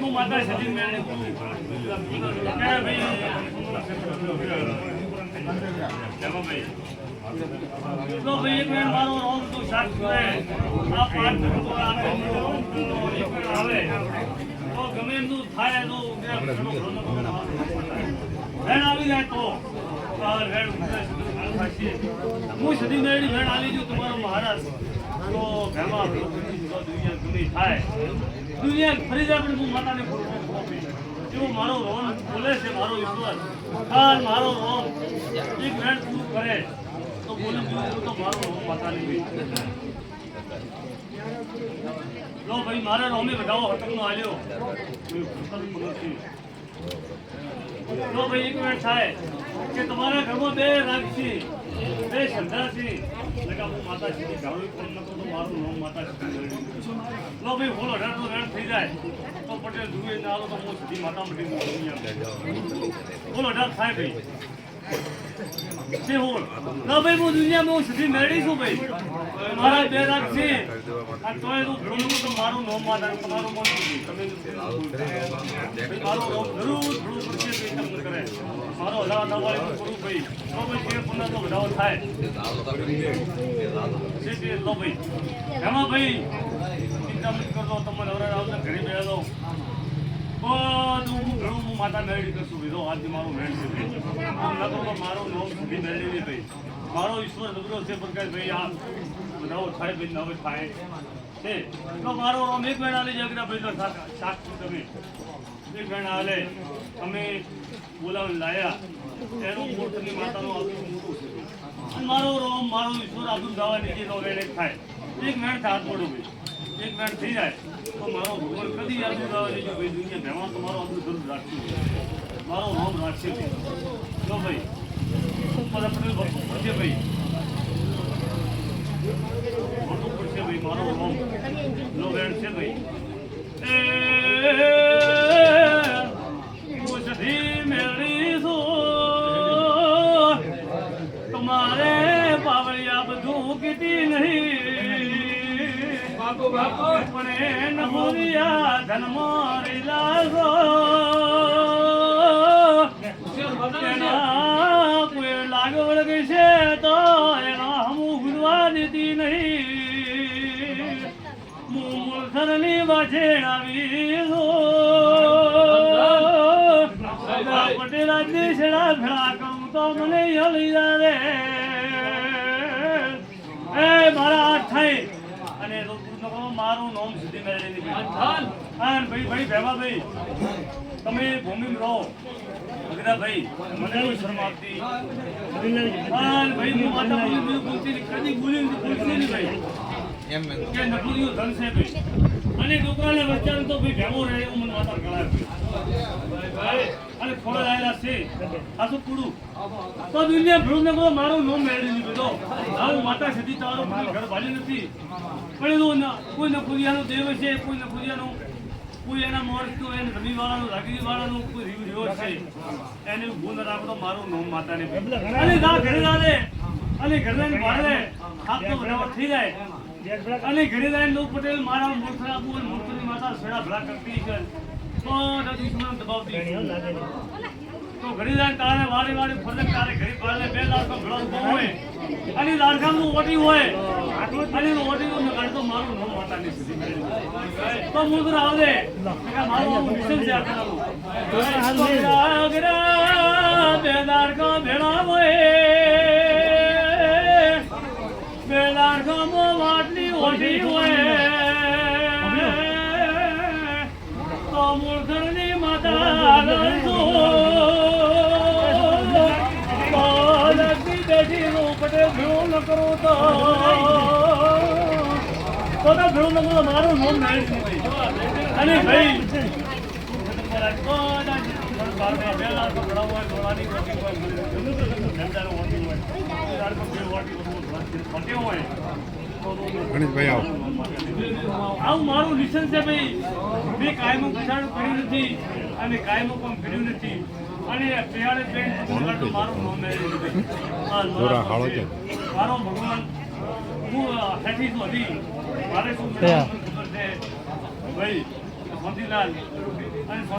હું માતા જમા ભાઈ તો ભાઈ એક મિનિટ મારો રોમ તો શાક કરે આ પાંચ તો આવે આવે તો ગમે એમનું થાય તો ભેણ આવી જાય તો. હું સદી મેળવી ભેણ આવી છું તમારો મહારાજ તો ભેમા દુનિયા ગમે થાય દુનિયા ફરી જાય પણ હું માતાને એવો મારો રોમ બોલે છે, મારો ઈશ્વર. કાલ મારો રોમ એક મિનિટ પૂરું કરે, તો બોલે તો મારો રોન માતાની લો ભાઈ, મારે રોમે બધાઓ હટકનો આલ્યો. લો ભાઈ, એક મિનિટ થાય. કે તમારા ઘરમાં બે રાખી બે શ્રદ્ધા છે માતા શ્રી ગાવડી પણ નતો તો મારું લો ભાઈ હોલ અઢારનો રેડ થઈ જાય તો પટેલ જુએ ના આવો તો હું સીધી માતા મટી બોલો અઢાર થાય ભાઈ છે હોલ ના ભાઈ હું દુનિયામાં હું સુધી મેળવી ભાઈ મારા બે રાખ છે આ તું તો મારું માતા તમારું મન તમે મારો જરૂર પડશે ભાઈ તમને કરે મારો હજાર થવાય તો કરું ભાઈ તો ભાઈ શેર પંદર તો વધારો થાય છે તે લો ભાઈ એમાં ભાઈ ચિંતા મત કરજો તમે નવરા આવતા ઘરે બે દો બધું હું ઘણું હું માતા મેળવી કરશું બીજો આજથી મારું મેળ છે આમ ન કરો તો મારું નામ સુધી મેળવી ભાઈ મારો ઈશ્વર નબળો છે પ્રકાશ ભાઈ આ બધાઓ થાય ભાઈ નવે થાય. છે. તો મારો નામ એક મહિના લઈ જાય ભાઈ તો શાક શાક તમે. એક મહિના હાલે અમે બોલાવીને લાયા. એનું મૂર્તની માતાનું આવતું મોટું છે. મારો રોમ મારો ઈશ્વર આદુ દવા નીચે નો વેડે થાય. એક મિનિટ હાથ પડું ભાઈ એક મિનિટ થઈ જાય. તો મારો ભગવાન કદી આદુ દવા નીચે ભાઈ દુનિયા ભેમાં તો મારો આદુ જરૂર રાખશે મારો રોમ રાખશે જો ભાઈ ખૂબ પડશે ભાઈ. ભાઈ મારો રોમ નો વેડ છે ભાઈ પાવળિયા બધું કીધી નહીં બાપુ બાપુ પણ ન બોલિયા ધન મારી લાગો લાગવડ છે તો એના હમું ગુરવા દીધી નહીં. હું મૂળધરની વાછેડાવી પટેલા છેડા ભેળા કરું તો મને હલી રે. એ મારા હાથ થઈ. અને મારું નામ સુધી મેળવી દીધી ભાઈ ભાઈ ભેવા ભાઈ તમે ભૂમિ રહો. ભાઈ મને કોઈ શરમ આપતી ભાઈ હું માતા કદી બોલી ભૂલતી નહીં ભાઈ. કે ધન છે ભાઈ. અને કોઈ નકુરિયાનું દેવ છે, કોઈ નકુરિયાનું કોઈ એના મોરસનું એને રાગીવાળાનું, કોઈ રીવ રિવોજ છે. એને ભૂલ ન રાખો મારું નોમ માતાને અને ઘરે અને ઘરે થઈ જાય. અને ઘરે જાય લોક પટેલ મારા મૂર્ખ આપું અને મૂર્ખની માતા સેડા ભલા કરતી છે. તો દુશ્મન દબાવતી તો ઘરે જાય તારે વારે વારે ફરજ તારે ઘરે પાડે બે લાખ ભલો ઊભો હોય. અને લાડકાનું ઓટી હોય. અને ઓટી નું નગાડ તો મારું નામ માતાની સુધી તો તો આવડે મારું મિશન છે આટલું બે લાડકા ભેળા કરું તો તો તો ભેળું ન કરું મારું નામ નહીં અને ભાઈ ગણેશભાઈ આવો. આવું મારું નિશન છે ભાઈ. મેં કાયમો પછાડું કર્યું નથી અને કાયમો પણ કર્યું નથી. અને પેહાડે પેન મારું નામ મેળવ્યું નથી. આ જોરા હાળો છે. મારો ભગવાન હું હેઠી નથી મારે શું ખબર છે? ભાઈ મોતીલાલ અને